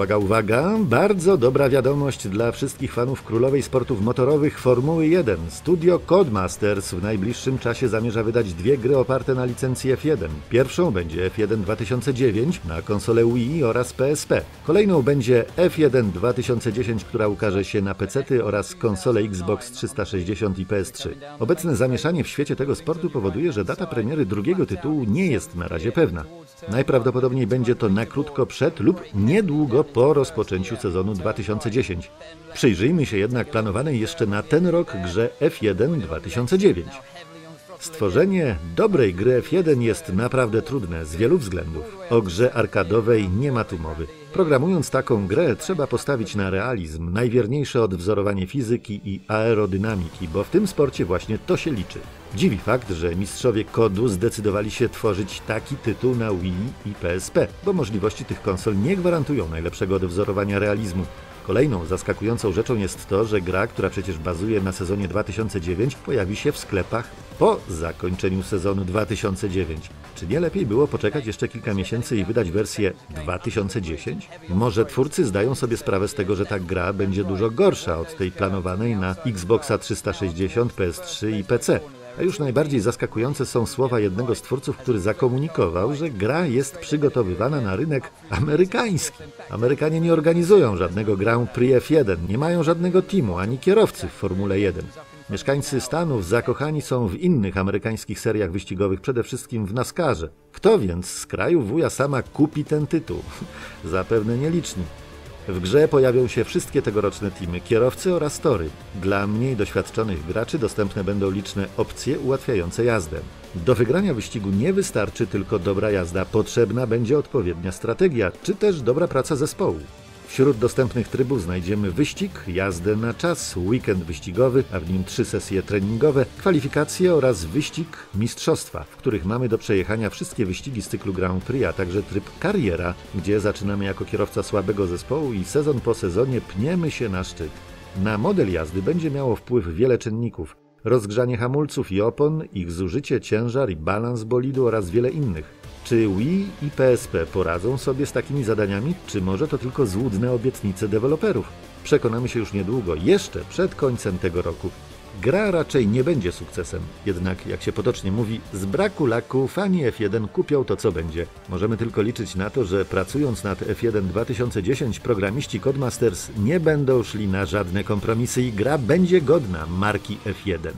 Uwaga, uwaga, bardzo dobra wiadomość dla wszystkich fanów królowej sportów motorowych Formuły 1. Studio Codemasters w najbliższym czasie zamierza wydać dwie gry oparte na licencji F1. Pierwszą będzie F1 2009 na konsolę Wii oraz PSP. Kolejną będzie F1 2010, która ukaże się na PC oraz konsole Xbox 360 i PS3. Obecne zamieszanie w świecie tego sportu powoduje, że data premiery drugiego tytułu nie jest na razie pewna. Najprawdopodobniej będzie to na krótko przed lub niedługo po rozpoczęciu sezonu 2010. Przyjrzyjmy się jednak planowanej jeszcze na ten rok grze F1 2009. Stworzenie dobrej gry F1 jest naprawdę trudne z wielu względów. O grze arkadowej nie ma tu mowy. Programując taką grę trzeba postawić na realizm, najwierniejsze odwzorowanie fizyki i aerodynamiki, bo w tym sporcie właśnie to się liczy. Dziwi fakt, że mistrzowie kodu zdecydowali się tworzyć taki tytuł na Wii i PSP, bo możliwości tych konsol nie gwarantują najlepszego odwzorowania realizmu. Kolejną zaskakującą rzeczą jest to, że gra, która przecież bazuje na sezonie 2009, pojawi się w sklepach po zakończeniu sezonu 2009. Czy nie lepiej było poczekać jeszcze kilka miesięcy i wydać wersję 2010? Może twórcy zdają sobie sprawę z tego, że ta gra będzie dużo gorsza od tej planowanej na Xboxa 360, PS3 i PC. A już najbardziej zaskakujące są słowa jednego z twórców, który zakomunikował, że gra jest przygotowywana na rynek amerykański. Amerykanie nie organizują żadnego Grand Prix F1, nie mają żadnego teamu ani kierowcy w Formule 1. Mieszkańcy Stanów zakochani są w innych amerykańskich seriach wyścigowych, przede wszystkim w NASCARze. Kto więc z kraju wuja sama kupi ten tytuł? Zapewne nieliczni. W grze pojawią się wszystkie tegoroczne teamy, kierowcy oraz tory. Dla mniej doświadczonych graczy dostępne będą liczne opcje ułatwiające jazdę. Do wygrania wyścigu nie wystarczy tylko dobra jazda, potrzebna będzie odpowiednia strategia, czy też dobra praca zespołu. Wśród dostępnych trybów znajdziemy wyścig, jazdę na czas, weekend wyścigowy, a w nim trzy sesje treningowe, kwalifikacje oraz wyścig mistrzostwa, w których mamy do przejechania wszystkie wyścigi z cyklu Grand Prix, a także tryb kariera, gdzie zaczynamy jako kierowca słabego zespołu i sezon po sezonie pniemy się na szczyt. Na model jazdy będzie miało wpływ wiele czynników. Rozgrzanie hamulców i opon, ich zużycie, ciężar i balans bolidu oraz wiele innych. Czy Wii i PSP poradzą sobie z takimi zadaniami, czy może to tylko złudne obietnice deweloperów? Przekonamy się już niedługo, jeszcze przed końcem tego roku. Gra raczej nie będzie sukcesem, jednak jak się potocznie mówi, z braku laku fani F1 kupią to co będzie. Możemy tylko liczyć na to, że pracując nad F1 2010 programiści Codemasters nie będą szli na żadne kompromisy i gra będzie godna marki F1.